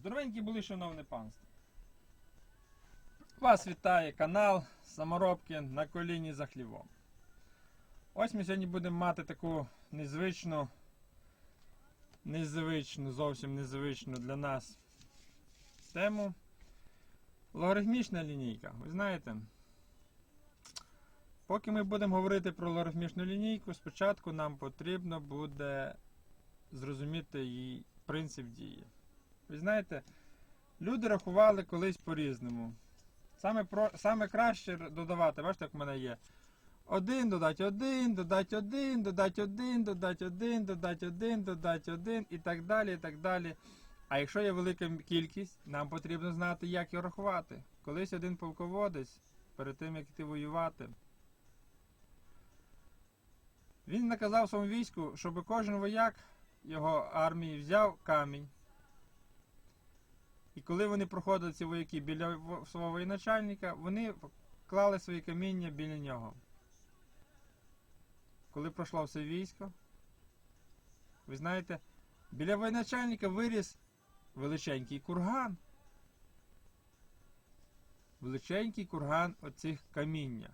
Здоровенькі були, шановне панство. Вас вітає канал Саморобки на коліні за хлівом. Ось ми сьогодні будемо мати таку незвичну, незвичну, зовсім незвичну для нас тему. Логарифмічна лінійка. Ви знаєте, поки ми будемо говорити про логарифмічну лінійку, спочатку нам потрібно буде зрозуміти її принцип дії. Ви знаєте, люди рахували колись по-різному. Саме, про, саме краще додавати, бачите, як в мене є. Один додати один, додати один, додати один, додати один, додати один, додати один і так далі, і так далі. А якщо є велика кількість, нам потрібно знати, як його рахувати. Колись один полководець, перед тим як йти воювати, він наказав своєму війську, щоб кожен вояк його армії взяв камінь. Коли вони проходили ці вояки біля свого воєначальника, вони клали свої каміння біля нього. Коли пройшло все військо, ви знаєте, біля воєначальника виріс величенький курган. Величенький курган оцих каміння.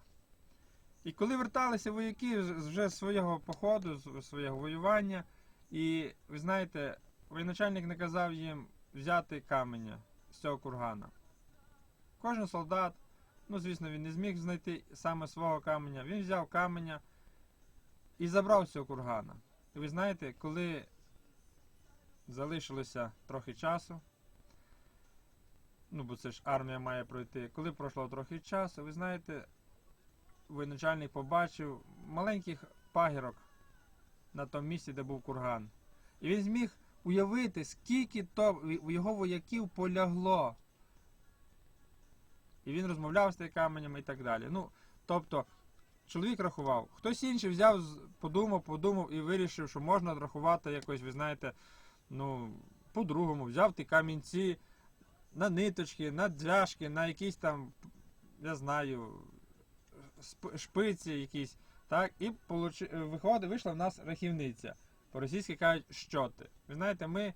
І коли верталися вояки вже з свого походу, з свого воювання, і ви знаєте, воєначальник наказав їм взяти каменя з цього кургана. Кожен солдат, ну звісно, він не зміг знайти саме свого каменя. Він взяв каменя і забрав цього кургана. І ви знаєте, коли залишилося трохи часу, ну бо це ж армія має пройти, коли пройшло трохи часу, ви знаєте, воєначальник побачив маленьких пагірок на тому місці, де був курган. І він зміг уявити, скільки то його вояків полягло. І він розмовляв з каменями і так далі. Ну, тобто, чоловік рахував. Хтось інший взяв, подумав, подумав і вирішив, що можна рахувати якось, ви знаєте, ну, по-другому. Взяв ті камінці на ниточки, на дзяшки, на якісь там, я знаю, шпиці якісь. Так, і виходить, вийшла в нас рахівниця. По-російськи кажуть щоти. Ви знаєте, ми